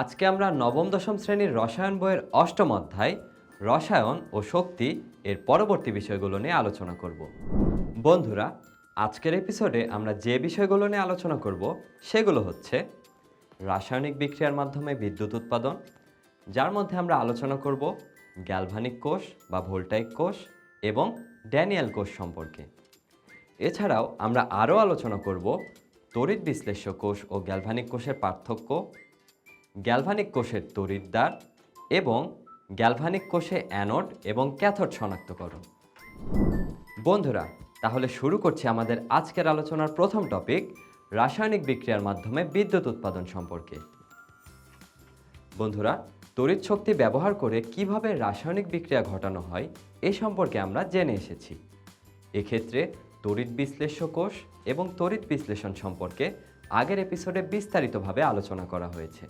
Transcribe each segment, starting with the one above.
আজকে আমরা নবম, দশম শ্রেণির রসায়ন বইয়ের অষ্টম অধ্যায়, রসায়ন ও শক্তি এর পরবর্তী বিষয়গুলো নিয়ে আলোচনা করব। বন্ধুরা, আজকের এপিসোডে আমরা যে বিষয়গুলো নিয়ে আলোচনা করব, সেগুলো হচ্ছে রাসায়নিক বিক্রিয়ার মাধ্যমে বিদ্যুৎ উৎপাদন, যার মধ্যে আমরা আলোচনা করব গ্যালভানিক কোষ বা ভোল্টাইক কোষ এবং ড্যানিয়াল কোষ সম্পর্কে। এছাড়াও আমরা আরও আলোচনা করব তড়িৎ বিশ্লেষ্য কোষ ও গ্যালভানিক কোষের পার্থক্য গ্যালভানিক কোষের তড়িৎদ্বার এবং গ্যালভানিক কোষে অ্যানোড এবং ক্যাথোড শনাক্তকরণ। বন্ধুরা, তাহলে শুরু করছি আমাদের আজকের আলোচনার প্রথম টপিক, রাসায়নিক বিক্রিয়ার মাধ্যমে বিদ্যুৎ উৎপাদন সম্পর্কে। বন্ধুরা, তড়িৎ শক্তি ব্যবহার করে কীভাবে রাসায়নিক বিক্রিয়া ঘটানো হয় এ সম্পর্কে আমরা জেনে এসেছি। এক্ষেত্রে তড়িৎ বিশ্লেষ্য কোষ এবং তড়িৎ বিশ্লেষণ সম্পর্কে আগের এপিসোডে বিস্তারিতভাবে আলোচনা করা হয়েছে।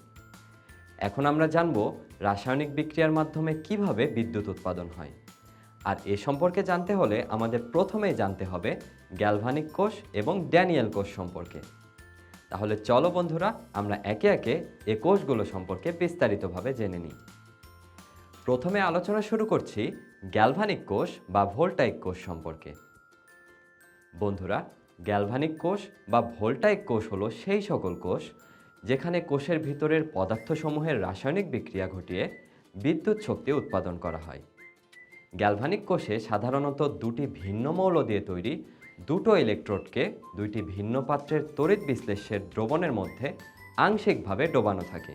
এখন আমরা জানব রাসায়নিক বিক্রিয়ার মাধ্যমে কীভাবে বিদ্যুৎ উৎপাদন হয়। আর এ সম্পর্কে জানতে হলে আমাদের প্রথমেই জানতে হবে গ্যালভানিক কোষ এবং ড্যানিয়েল কোষ সম্পর্কে। তাহলে চলো বন্ধুরা, আমরা একে একে এ কোষগুলো সম্পর্কে বিস্তারিতভাবে জেনে নিই। প্রথমে আলোচনা শুরু করছি গ্যালভানিক কোষ বা ভোল্টাইক কোষ সম্পর্কে। বন্ধুরা, গ্যালভানিক কোষ বা ভোল্টাইক কোষ হলো সেই সকল কোষ যেখানে কোষের ভিতরের পদার্থসমূহের রাসায়নিক বিক্রিয়া ঘটিয়ে বিদ্যুৎ শক্তি উৎপাদন করা হয়। গ্যালভানিক কোষে সাধারণত দুটি ভিন্ন মৌল দিয়ে তৈরি দুটো ইলেকট্রোডকে দুইটি ভিন্ন পাত্রের তড়িৎ বিশ্লেষ্যের দ্রবণের মধ্যে আংশিকভাবে ডোবানো থাকে।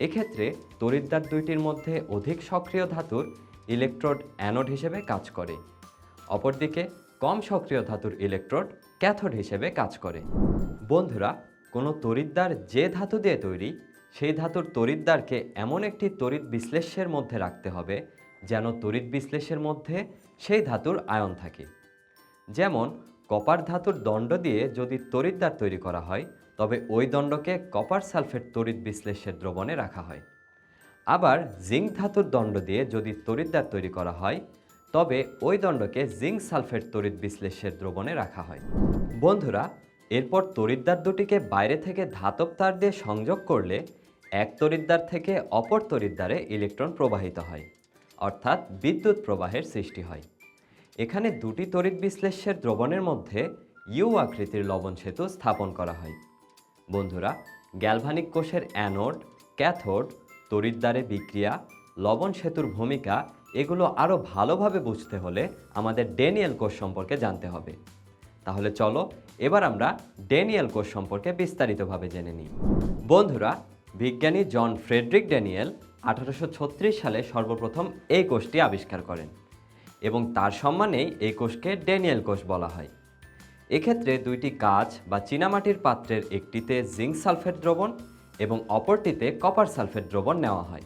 এক্ষেত্রে তড়িৎদ্বার দুইটির মধ্যে অধিক সক্রিয় ধাতুর ইলেকট্রোড অ্যানোড হিসেবে কাজ করে। অপরদিকে কম সক্রিয় ধাতুর ইলেকট্রোড ক্যাথোড হিসেবে কাজ করে। বন্ধুরা কোনো তরিদ্দার যে ধাতু দিয়ে তৈরি, সেই ধাতুর তরিদ্দারকে এমন একটি তড়িৎ বিশ্লেষ্যের মধ্যে রাখতে হবে যেন তড়িৎ বিশ্লেষের মধ্যে সেই ধাতুর আয়ন থাকে। যেমন, কপার ধাতুর দণ্ড দিয়ে যদি তড়িৎদ্বার তৈরি করা হয়, তবে ওই দণ্ডকে কপার সালফেট তড়িৎ বিশ্লেষ্যের দ্রবণে রাখা হয়। আবার জিঙ্ক ধাতুর দণ্ড দিয়ে যদি তড়িৎদ্বার তৈরি করা হয়, তবে ওই দণ্ডকে জিঙ্ক সালফেট তড়িৎ বিশ্লেষ্যের দ্রবণে রাখা হয়। বন্ধুরা এরপর তড়িৎদ্বার দুটিকে বাইরে থেকে ধাতব তার দিয়ে সংযোগ করলে এক তড়িৎদ্বার থেকে অপর তড়িৎদ্বারে ইলেকট্রন প্রবাহিত হয়, অর্থাৎ বিদ্যুৎ প্রবাহের সৃষ্টি হয়। এখানে দুটি তড়িৎ বিশ্লেষ্যের দ্রবণের মধ্যে ইউ আকৃতির লবণ সেতু স্থাপন করা হয়। বন্ধুরা, গ্যালভানিক কোষের অ্যানোড, ক্যাথোড, তড়িৎদ্বারে বিক্রিয়া, লবণ সেতুর ভূমিকা, এগুলো আরও ভালোভাবে বুঝতে হলে আমাদের ডেনিয়েল কোষ সম্পর্কে জানতে হবে। তাহলে চলো এবার আমরা ডেনিয়েল কোষ সম্পর্কে বিস্তারিতভাবে জেনে নিই। বন্ধুরা, বিজ্ঞানী জন ফ্রেডরিক ড্যানিয়েল আঠারোশো ছত্রিশ সালে সর্বপ্রথম এই কোষটি আবিষ্কার করেন এবং তার সম্মানেই এই কোষকে ড্যানিয়েল কোষ বলা হয়। এক্ষেত্রে দুইটি কাচ বা চীনামাটির পাত্রের একটিতে জিঙ্ক সালফেট দ্রবণ এবং অপরটিতে কপার সালফেট দ্রবণ নেওয়া হয়।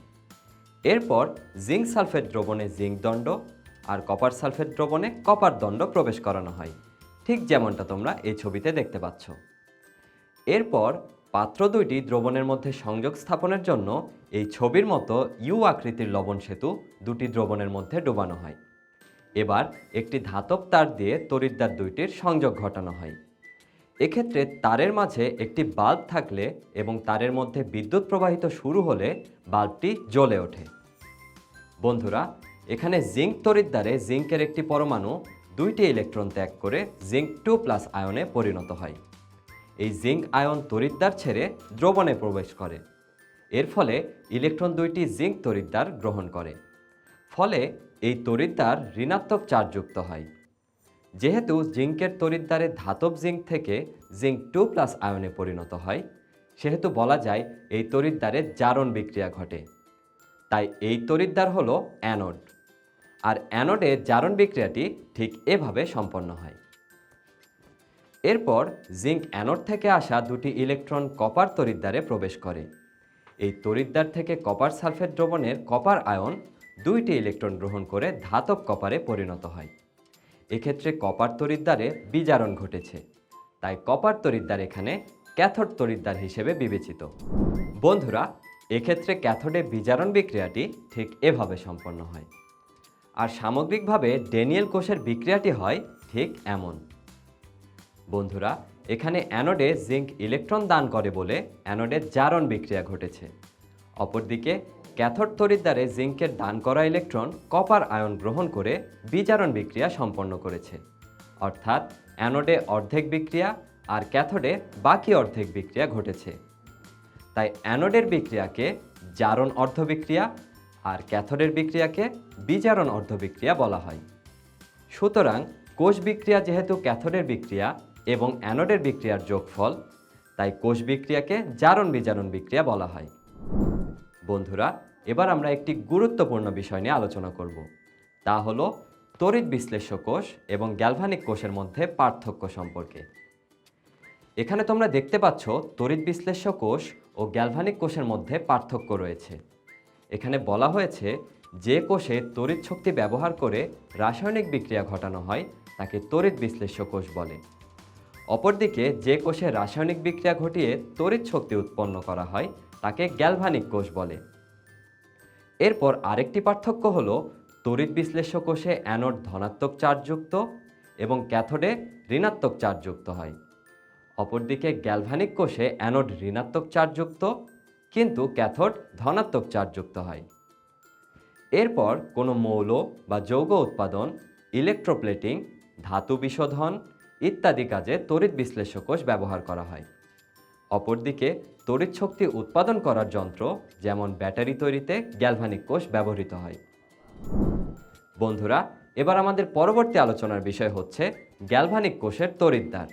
এরপর জিঙ্ক সালফেট দ্রবণে জিঙ্ক দণ্ড আর কপার সালফেট দ্রবণে কপার দণ্ড প্রবেশ করানো হয়। ঠিক যেমনটা তোমরা এই ছবিতে দেখতে পাচ্ছ। এরপর পাত্র দুইটি দ্রবণের মধ্যে সংযোগ স্থাপনের জন্য এই ছবির মতো ইউ আকৃতির লবণ সেতু দুটি দ্রবণের মধ্যে ডোবানো হয়। এবার একটি ধাতব তার দিয়ে তড়িৎদ্বার দুইটির সংযোগ ঘটানো হয়। এক্ষেত্রে তারের মাঝে একটি বাল্ব থাকলে এবং তারের মধ্যে বিদ্যুৎ প্রবাহিত শুরু হলে বাল্বটি জ্বলে ওঠে। বন্ধুরা, এখানে জিঙ্ক তড়িৎদ্বারে জিঙ্কের একটি পরমাণু দুইটি ইলেকট্রন ত্যাগ করে জিঙ্ক টু প্লাস আয়নে পরিণত হয়। এই জিঙ্ক আয়ন তড়িৎদ্বার ছেড়ে দ্রবণে প্রবেশ করে। এর ফলে ইলেকট্রন দুইটি জিঙ্ক তড়িৎদ্বার গ্রহণ করে। ফলে এই তড়িৎদ্বার ঋণাত্মক চার্জযুক্ত হয়। যেহেতু জিঙ্কের তড়িৎদ্বারে ধাতব জিঙ্ক থেকে জিঙ্ক টু প্লাস আয়নে পরিণত হয়, সেহেতু বলা যায় এই তড়িৎদ্বারে জারণ বিক্রিয়া ঘটে। তাই এই তড়িৎদ্বার হলো অ্যানোড। আর অ্যানোডে জারণ বিক্রিয়াটি ঠিক এভাবে সম্পন্ন হয়। এরপর জিঙ্ক অ্যানোড থেকে আসা দুটি ইলেকট্রন কপার তড়িৎদ্বারে প্রবেশ করে। এই তড়িৎদ্বার থেকে কপার সালফেট দ্রবণের কপার আয়ন দুইটি ইলেকট্রন গ্রহণ করে ধাতব কপারে পরিণত হয়। এক্ষেত্রে কপার তড়িৎদ্বারে বিজারণ ঘটেছে। তাই কপার তড়িৎদ্বার এখানে ক্যাথড তড়িৎদ্বার হিসেবে বিবেচিত। বন্ধুরা, এক্ষেত্রে ক্যাথোডে বিজারণ বিক্রিয়াটি ঠিক এভাবে সম্পন্ন হয়। আর সামগ্রিকভাবে ডেনিয়েল কোষের বিক্রিয়াটি হয় ঠিক এমন। বন্ধুরা, এখানে অ্যানোডে জিঙ্ক ইলেকট্রন দান করে বলে অ্যানোডে জারণ বিক্রিয়া ঘটেছে। অপরদিকে, ক্যাথোড তড়িৎদ্বারে জিঙ্কের দান করা ইলেকট্রন কপার আয়ন গ্রহণ করে বিজারণ বিক্রিয়া সম্পন্ন করেছে। অর্থাৎ, অ্যানোডে অর্ধেক বিক্রিয়া আর ক্যাথোডে বাকি অর্ধেক বিক্রিয়া ঘটেছে। তাই অ্যানোডের বিক্রিয়াকে জারণ অর্ধবিক্রিয়া আর ক্যাথোডের বিক্রিয়াকে বিজারণ অর্ধবিক্রিয়া বলা হয়। সুতরাং কোষ বিক্রিয়া যেহেতু ক্যাথোডের বিক্রিয়া এবং অ্যানোডের বিক্রিয়ার যোগফল, তাই কোষ বিক্রিয়াকে জারণ বিজারণ বিক্রিয়া বলা হয়। বন্ধুরা, এবার আমরা একটি গুরুত্বপূর্ণ বিষয় নিয়ে আলোচনা করব। তা হলো তড়িৎ বিশ্লেষ্য কোষ এবং গ্যালভানিক কোষের মধ্যে পার্থক্য সম্পর্কে। এখানে তোমরা দেখতে পাচ্ছ তড়িৎ বিশ্লেষ্য কোষ ও গ্যালভানিক কোষের মধ্যে পার্থক্য রয়েছে। এখানে বলা হয়েছে, যে কোষে তড়িৎ শক্তি ব্যবহার করে রাসায়নিক বিক্রিয়া ঘটানো হয়, তাকে তড়িৎ বিশ্লেষ্য কোষ বলে। অপরদিকে, যে কোষে রাসায়নিক বিক্রিয়া ঘটিয়ে তড়িৎ শক্তি উৎপন্ন করা হয়, তাকে গ্যালভানিক কোষ বলে। এরপর আরেকটি পার্থক্য হল, তড়িৎ বিশ্লেষ্য কোষে অ্যানোড ধনাত্মক চার্জযুক্ত এবং ক্যাথোডে ঋণাত্মক চার্জযুক্ত হয়। অপরদিকে, গ্যালভানিক কোষে অ্যানোড ঋণাত্মক চার্জযুক্ত কিন্তু ক্যাথোড ধনাত্মক চার্জযুক্ত হয়। এরপর কোনো মৌল বা যৌগ উৎপাদন, ইলেকট্রোপ্লেটিং, ধাতু বিশোধন ইত্যাদি কাজে তড়িৎ বিশ্লেষ্য কোষ ব্যবহার করা হয়। অপরদিকে তড়িৎ শক্তি উৎপাদন করার যন্ত্র যেমন ব্যাটারি তৈরিতে গ্যালভানিক কোষ ব্যবহৃত হয়। বন্ধুরা, এবার আমাদের পরবর্তী আলোচনার বিষয় হচ্ছে গ্যালভানিক কোষের তড়িৎদ্বার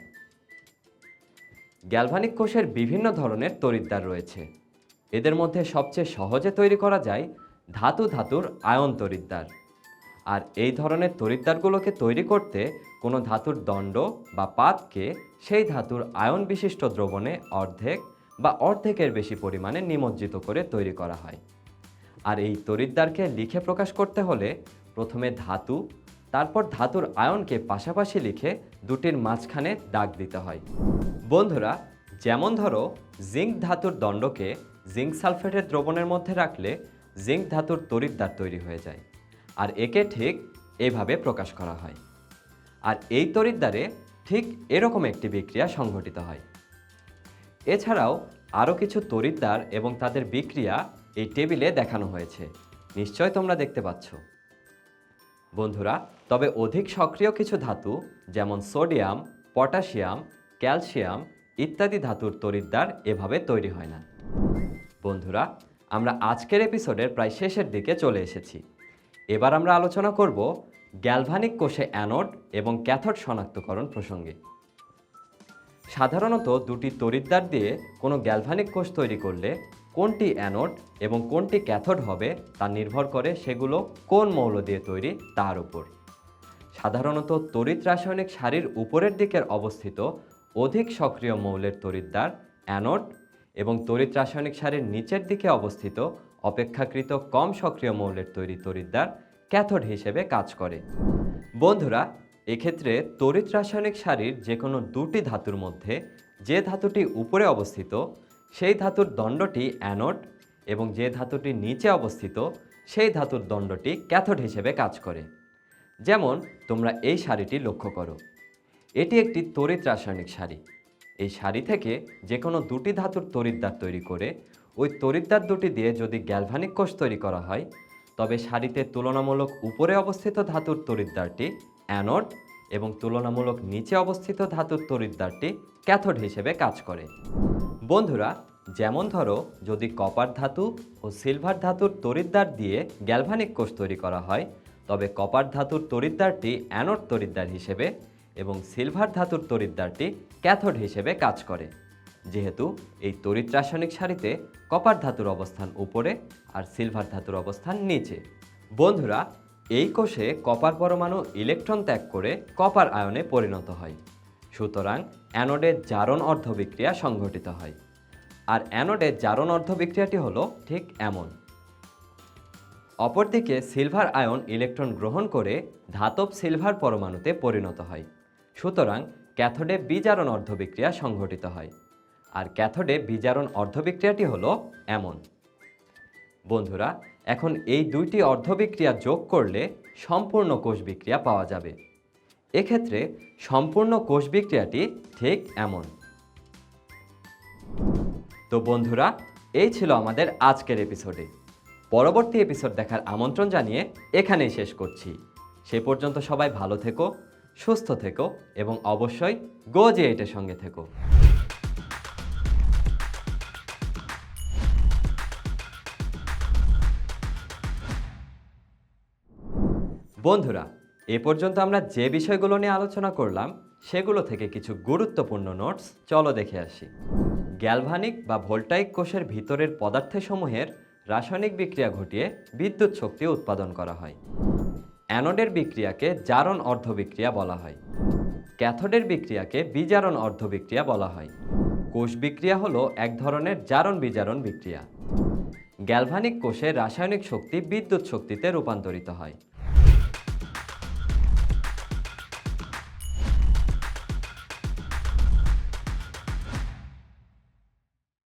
গ্যালভানিক কোষের বিভিন্ন ধরনের তড়িৎদ্বার রয়েছে। এদের মধ্যে সবচেয়ে সহজে তৈরি করা যায় ধাতু ধাতুর আয়ন তড়িৎদ্বার আর এই ধরনের তড়িৎদ্বারগুলোকে তৈরি করতে কোনো ধাতুর দণ্ড বা পাতকে সেই ধাতুর আয়ন বিশিষ্ট দ্রবণে অর্ধেক বা অর্ধেকের বেশি পরিমাণে নিমজ্জিত করে তৈরি করা হয়। আর এই তড়িৎদ্বারকে লিখে প্রকাশ করতে হলে প্রথমে ধাতু, তারপর ধাতুর আয়নকে পাশাপাশি লিখে দুটির মাঝখানে দাগ দিতে হয়। বন্ধুরা, যেমন ধরো, জিঙ্ক ধাতুর দণ্ডকে জিঙ্ক সালফেটের দ্রবণের মধ্যে রাখলে জিঙ্ক ধাতুর তড়িৎদ্বার তৈরি হয়ে যায়। আর একে ঠিক এইভাবে প্রকাশ করা হয়। আর এই তড়িৎদ্বারে ঠিক এরকম একটি বিক্রিয়া সংঘটিত হয়। এছাড়াও আরও কিছু তড়িৎদ্বার এবং তাদের বিক্রিয়া এই টেবিলে দেখানো হয়েছে। নিশ্চয় তোমরা দেখতে পাচ্ছ। বন্ধুরা, তবে অধিক সক্রিয় কিছু ধাতু যেমন সোডিয়াম, পটাশিয়াম, ক্যালসিয়াম ইত্যাদি ধাতুর তড়িৎদ্বার এভাবে তৈরি হয় না। বন্ধুরা, আমরা আজকের এপিসোডের প্রায় শেষের দিকে চলে এসেছি। এবার আমরা আলোচনা করব গ্যালভানিক কোষে অ্যানোড এবং ক্যাথোড শনাক্তকরণ প্রসঙ্গে। সাধারণত দুটি তরিদ্দার দিয়ে কোনো গ্যালভানিক কোষ তৈরি করলে কোনটি অ্যানোড এবং কোনটি ক্যাথোড হবে তা নির্ভর করে সেগুলো কোন মৌল দিয়ে তৈরি তার উপর। সাধারণত তড়িৎ রাসায়নিক সারির উপরের দিকের অবস্থিত অধিক সক্রিয় মৌলের তরিদ্দার অ্যানোড এবং তড়িৎ রাসায়নিক সারের নিচের দিকে অবস্থিত, অপেক্ষাকৃত কম সক্রিয় মৌলের তৈরি তড়িৎদ্বার ক্যাথোড হিসেবে কাজ করে। বন্ধুরা, এক্ষেত্রে তড়িৎ রাসায়নিক সারির যে কোনো দুটি ধাতুর মধ্যে যে ধাতুটি উপরে অবস্থিত, সেই ধাতুর দণ্ডটি অ্যানোড এবং যে ধাতুটি নিচে অবস্থিত, সেই ধাতুর দণ্ডটি ক্যাথোড হিসেবে কাজ করে। যেমন, তোমরা এই শাড়িটি লক্ষ্য করো। এটি একটি তড়িৎ রাসায়নিক শাড়ি এই শাড়ি থেকে যে কোনো দুটি ধাতুর তড়িৎদ্বার তৈরি করে, ওই তড়িৎদ্বার দুটি দিয়ে যদি গ্যালভানিক কোষ তৈরি করা হয়, তবে শাড়িতে তুলনামূলক উপরে অবস্থিত ধাতুর তড়িৎদ্বারটি অ্যানোড এবং তুলনামূলক নিচে অবস্থিত ধাতুর তড়িৎদ্বারটি ক্যাথোড হিসেবে কাজ করে। বন্ধুরা, যেমন ধরো, যদি কপার ধাতু ও সিলভার ধাতুর তড়িৎদ্বার দিয়ে গ্যালভানিক কোষ তৈরি করা হয়, তবে কপার ধাতুর তড়িৎদ্বারটি অ্যানোড তড়িৎদ্বার হিসেবে সিলভার ধাতুর তড়িৎদ্বারটি ক্যাথোড হিসেবে কাজ করে। যেহেতু এই তড়িৎ রাসায়নিক সারিতে কপার ধাতুর অবস্থান উপরে আর সিলভার ধাতুর অবস্থান নিচে। বন্ধুরা, এই কোষে কপার পরমাণু ইলেকট্রন ত্যাগ করে কপার আয়নে পরিণত হয়। সুতরাং অ্যানোডের জারণ অর্ধ বিক্রিয়া সংঘটিত হয়। আর অ্যানোডের জারণ অর্ধ বিক্রিয়াটি হলো ঠিক এমন। অপরদিকে সিলভার আয়ন ইলেকট্রন গ্রহণ করে ধাতব সিলভার পরমাণুতে পরিণত হয়। সুতরাং ক্যাথোডে বিজারণ অর্ধবিক্রিয়া সংঘটিত হয়। আর ক্যাথোডে বিজারণ অর্ধবিক্রিয়াটি হলো এমন। বন্ধুরা, এখন এই দুইটি অর্ধবিক্রিয়া যোগ করলে সম্পূর্ণ কোষ বিক্রিয়া পাওয়া যাবে। এক্ষেত্রে সম্পূর্ণ কোষ বিক্রিয়াটি ঠিক এমন। তো বন্ধুরা, এই ছিল আমাদের আজকের এপিসোডে। পরবর্তী এপিসোড দেখার আমন্ত্রণ জানিয়ে এখানেই শেষ করছি। সে পর্যন্ত সবাই ভালো থেকো। সুস্থ থেকো এবং অবশ্যই গো জে এইটের সঙ্গে থেকো। বন্ধুরা, এ পর্যন্ত আমরা যে বিষয়গুলো নিয়ে আলোচনা করলাম, সেগুলো থেকে কিছু গুরুত্বপূর্ণ নোটস চলো দেখে আসি। গ্যালভানিক বা ভোল্টাইক কোষের ভিতরের পদার্থসমূহের রাসায়নিক বিক্রিয়া ঘটিয়ে বিদ্যুৎ শক্তি উৎপাদন করা হয়। অ্যানোডের বিক্রিয়াকে জারণ অর্ধবিক্রিয়া বলা হয়। ক্যাথোডের বিক্রিয়াকে বিজারণ অর্ধবিক্রিয়া বলা হয়। কোষ বিক্রিয়া হলো এক ধরনের জারণ বিজারণ বিক্রিয়া। গ্যালভানিক কোষে রাসায়নিক শক্তি বিদ্যুৎ শক্তিতে রূপান্তরিত হয়।